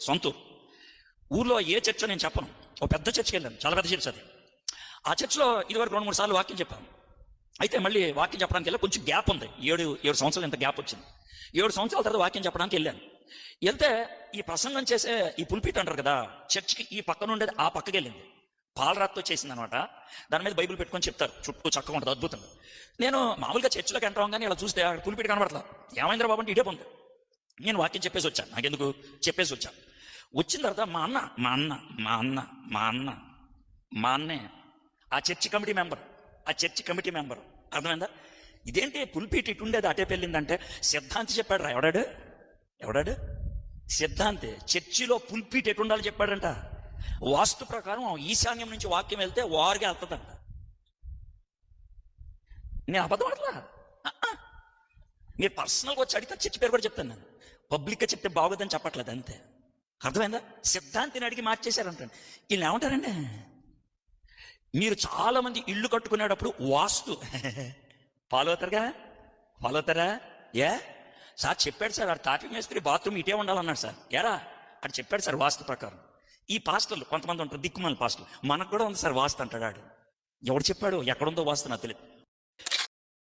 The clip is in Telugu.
సొంతూరు ఊర్లో ఏ చర్చో నేను చెప్పను. ఒక పెద్ద చర్చికి వెళ్ళాను. చాలా పెద్ద చర్చ్ అది. ఆ చర్చిలో ఇదివరకు రెండు మూడు సార్లు వాక్యం చెప్పాను. అయితే మళ్ళీ వాక్యం చెప్పడానికి వెళ్ళి కొంచెం గ్యాప్ ఉంది. ఏడు ఏడు సంవత్సరాలు ఇంత గ్యాప్ వచ్చింది. ఏడు సంవత్సరాల తర్వాత వాక్యం చెప్పడానికి వెళ్ళాను. వెళ్తే ఈ ప్రసంగం చేసే ఈ పుల్పిట్ అంటారు కదా చర్చికి ఈ పక్కన ఉండేది ఆ పక్కకి వెళ్ళింది. పాలరాత్తో చేసింది అనమాట దాని మీద బైబిల్ పెట్టుకొని చెప్తారు. చుట్టూ చక్కగా ఉంటుంది అద్భుతం. నేను మామూలుగా చర్చిలోకి ఎంటర్ కానీ ఇలా చూస్తే అక్కడ పుల్పిట్ కనబడతా ఏమైందిరా బాబు అంటే ఇడే పొంది. నేను వాక్యం చెప్పేసి వచ్చాను. నాకెందుకు? చెప్పేసి వచ్చాను. వచ్చిన తర్వాత మా అన్న మా అన్న మా అన్న మా అన్న మా అన్నే ఆ చర్చి కమిటీ మెంబర్ ఆ చర్చి కమిటీ మెంబర్. అర్థమైందా? ఇదేంటి పుల్పీట్ ఇటు ఉండేది అటే పెళ్ళిందంటే? సిద్ధాంతి చెప్పాడు రా ఎవడాడు? ఎవడాడు? సిద్ధాంతి చర్చిలో పుల్పీట్ ఎటుండాలో చెప్పాడంట. వాస్తు ప్రకారం ఈశాన్యం నుంచి వాక్యం వెళ్తే వారికి వెళ్తుందంట నేను అబద్ధం అట్లా మీరు పర్సనల్గా వచ్చి అడిగితే చర్చి పేరు కూడా చెప్తాను నేను. పబ్లిక్గా చెప్తే బాగోదని చెప్పట్లేదు అంతే. అర్థమైందా? సిద్ధాంతిని అడిగి మార్చేశారంటండి. వీళ్ళు ఏమంటారండి? మీరు చాలా మంది ఇల్లు కట్టుకునేటప్పుడు వాస్తు. ఫాలో అవుతారుగా ఫాలో అవుతారా ఏ? సార్ చెప్పాడు సార్ ఆడు తాపి మేస్త్రి బాత్రూమ్ ఇటే ఉండాలన్నాడు సార్. ఎరా అక్కడ చెప్పాడు సార్ వాస్తు ప్రకారం. ఈ పాస్టర్లు కొంతమంది ఉంటారు దిక్కుమాలి పాస్టర్లు. మనకు కూడా ఉంది సార్ వాస్తు అంటాడు ఆడు ఎవడు చెప్పాడు? ఎక్కడుందో వాస్తు నాకు తెలియదు